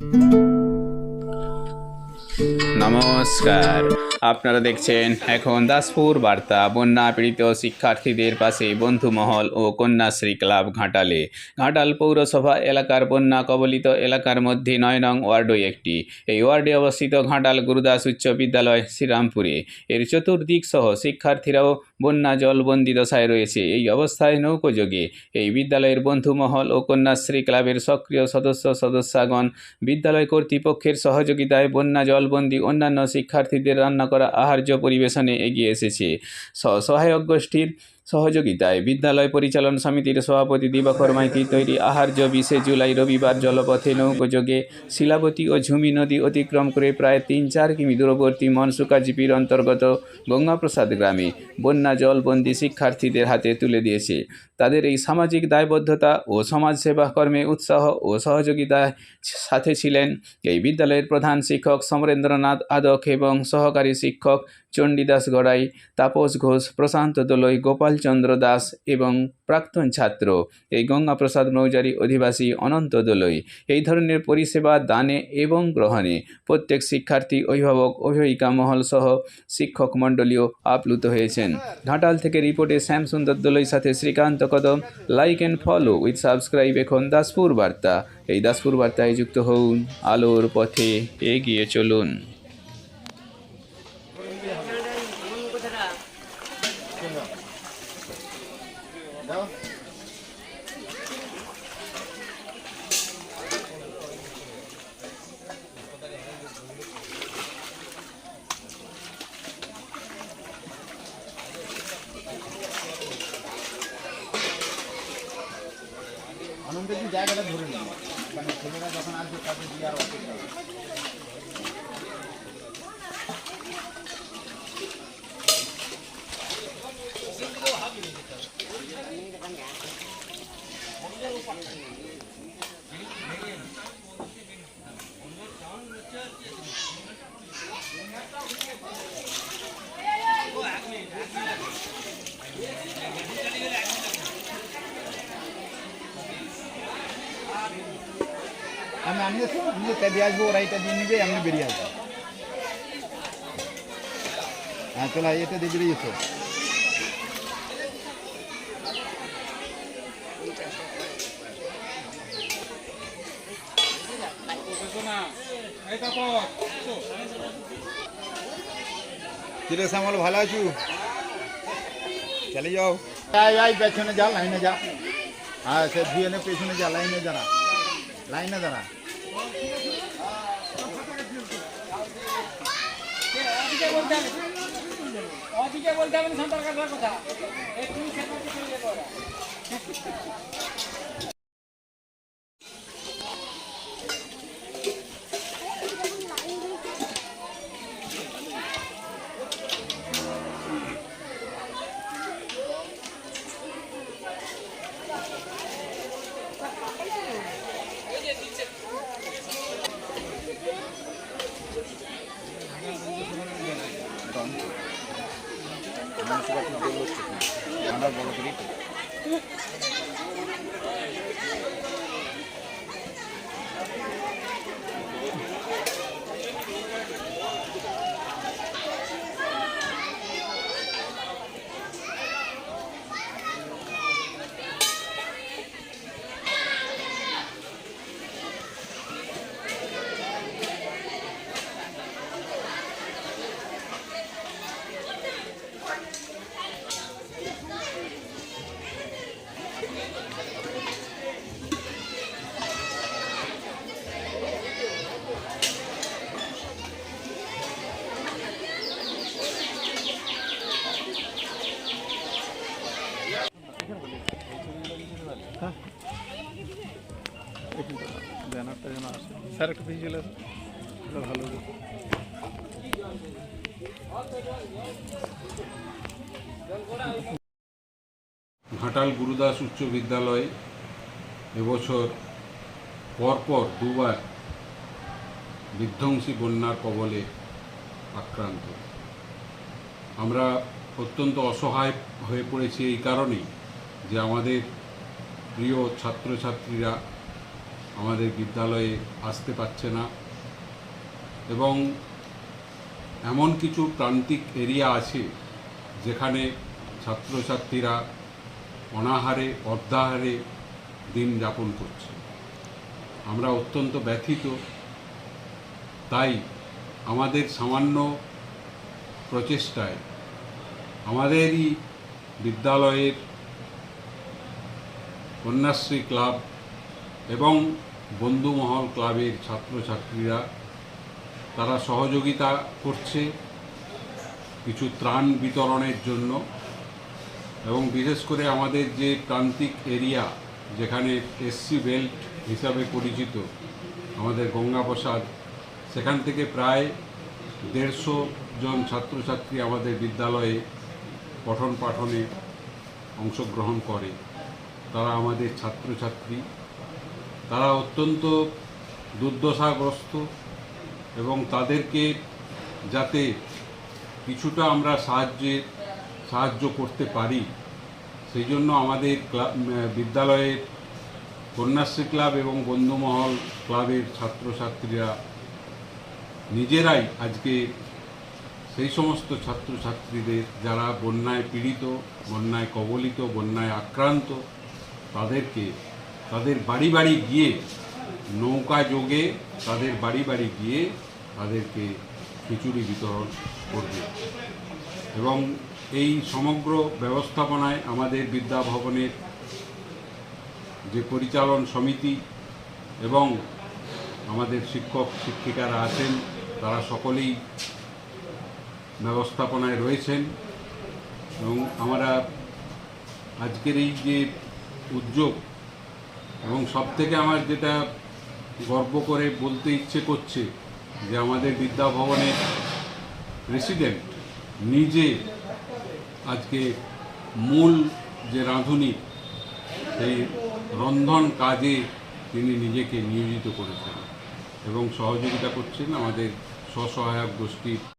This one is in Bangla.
you. নমস্কার। আপনারা দেখছেন এখন দাসপুর বার্তা। বন্যা পীড়িত শিক্ষার্থীদের পাশে বন্ধুমহল ও কন্যাশ্রী ক্লাব ঘাটালে। ঘাটাল পৌরসভা এলাকার বন্যা কবলিত এলাকার মধ্যে নয় নং ওয়ার্ডও একটি। এই ওয়ার্ডে অবস্থিত ঘাটাল গুরুদাস উচ্চ বিদ্যালয়, শ্রীরামপুরে। এর চতুর্দিক সহ শিক্ষার্থীরাও বন্যা জলবন্দি দশায় রয়েছে। এই অবস্থায় নৌকোযোগে এই বিদ্যালয়ের বন্ধুমহল ও কন্যাশ্রী ক্লাবের সক্রিয় সদস্য, সদস্যগণ বিদ্যালয় কর্তৃপক্ষের সহযোগিতায় বন্যা জলবন্দি অন্যান্য শিক্ষার্থীদের রান্না করা আহার্য পরিবেশনে এগিয়ে এসেছে। স্বসহায়ক গোষ্ঠীর সহযোগিতায় বিদ্যালয় পরিচালন সমিতির সভাপতি দিবাকর মাইতির তৈরি আহার্য বিশে জুলাই রবিবার জলপথে নৌকোযোগে শিলাবতী ও ঝুমি নদী অতিক্রম করে প্রায় তিন চার কিমি দূরবর্তী মনসুকা জিপির অন্তর্গত গঙ্গাপ্রসাদ গ্রামে বন্যা জলবন্দি শিক্ষার্থীদের হাতে তুলে দিয়েছে। তাদের এই সামাজিক দায়বদ্ধতা ও সমাজসেবা কর্মে উৎসাহ ও সহযোগিতার সাথে ছিলেন এই বিদ্যালয়ের প্রধান শিক্ষক সমরেন্দ্রনাথ আদক এবং সহকারী শিক্ষক চণ্ডীদাস গড়াই, তাপস ঘোষ, প্রশান্ত দোলই গোপালচন্দ্র দাস এবং প্রাক্তন ছাত্র। এই গঙ্গাপ্রসাদ মৌজারি অধিবাসী অনন্ত দোলই। এই ধরনের পরিষেবা দানে এবং গ্রহণে প্রত্যেক শিক্ষার্থী, অভিভাবক, অভিভাবিকা মহল সহ শিক্ষক মণ্ডলীও আপ্লুত হয়েছেন। ঘাটাল থেকে রিপোর্টে শ্যামসুন্দর দোলই সাথে Srikanta Kadam. Like and follow with subscribe এখন দাসপুর বার্তা। এই দাসপুর বার্তায় যুক্ত হন আলোর পথে এগিয়ে চলুন। আনন্দের যে জায়গাটা ধরে নিই মানে ছেলেরা যখন আসবে তাদের দিয়ে আর অপেক্ষা হবে। আমি এসো আমি এটা দিয়ে আসব ওরা এটা দিয়ে নিবে আমি বেরিয়ে আসব। হ্যাঁ চলো এটা দিয়ে বেরিয়ে কিরে শ্যামল ভালো আছু? চলে যাও। পেছনে যা লাইনে যা। হ্যাঁ সে ধুয়ে নে পেছনে যা লাইনে দাঁড়া। লাইনে দাঁড়া। অদিকে বলতে হবে না সাঁতার কাটার কথা। একটু সেটাকে চলে যাব ওরা। ব্যানারটা যেন আসে। স্যার, একটু ভিজুয়াল আছে ভালো ঘাটাল গুরুদাস উচ্চ বিদ্যালয় এবছর পরপর দুবার বিধ্বংসী বন্যার কবলে আক্রান্ত। আমরা অত্যন্ত অসহায় হয়ে পড়েছি এই কারণেই যে আমাদের প্রিয় ছাত্রছাত্রীরা আমাদের বিদ্যালয়ে আসতে পারছে না। এবং এমন কিছু প্রান্তিক এরিয়া আছে যেখানে ছাত্রছাত্রীরা অনাহারে, অর্ধাহারে দিন যাপন করছে। আমরা অত্যন্ত ব্যথিত। তাই আমাদের সামান্য প্রচেষ্টায় আমাদেরই বিদ্যালয়ের কন্যাশ্রী ক্লাব এবং বন্ধুমহল ক্লাবের ছাত্রছাত্রীরা, তারা সহযোগিতা করছে কিছু ত্রাণ বিতরণের জন্য এবং বিশেষ করে আমাদের যে প্রান্তিক এরিয়া যেখানে এসসি বেল্ট হিসাবে পরিচিত, আমাদের গঙ্গাপ্রসাদ, সেখান থেকে প্রায় দেড়শো জন ছাত্রছাত্রী আমাদের বিদ্যালয়ে পঠন পাঠনে অংশগ্রহণ করে। তারা আমাদের ছাত্রছাত্রী। তারা অত্যন্ত দুর্দশাগ্রস্ত এবং তাদেরকে যাতে কিছুটা আমরা সাহায্যে, সাহায্য করতে পারি। সেই জন্য আমাদের বিদ্যালয়ের কন্যাশ্রী ক্লাব এবং বন্ধুমহল ক্লাবের ছাত্রছাত্রীরা নিজেরাই আজকে সেই সমস্ত ছাত্রছাত্রীদের, যারা বন্যায় পীড়িত, বন্যায় কবলিত, বন্যায় আক্রান্ত, তাদেরকে তাদের বাড়ি বাড়ি গিয়ে, নৌকা যোগে তাদের বাড়ি বাড়ি গিয়ে তাদেরকে খিচুড়ি বিতরণ করবে। এবং এই সমগ্র ব্যবস্থাপনায় আমাদের বিদ্যাভবনের যে পরিচালন সমিতি এবং আমাদের শিক্ষক শিক্ষিকারা আছেন, তারা সকলেই ব্যবস্থাপনায় রয়েছেন। এবং আমরা আজকের এই যে উদ্যোগ এবং সব থেকে আমার যেটা গর্ব করে বলতে ইচ্ছে করছে যে আমাদের বিদ্যাভবনের প্রেসিডেন্ট নিজে আজকে মূল যে রাঁধুনি, সেই রন্ধন কাজে তিনি নিজেকে নিয়োজিত করেছেন এবং সহযোগিতা করছেন আমাদের স্বসহায়ক গোষ্ঠীর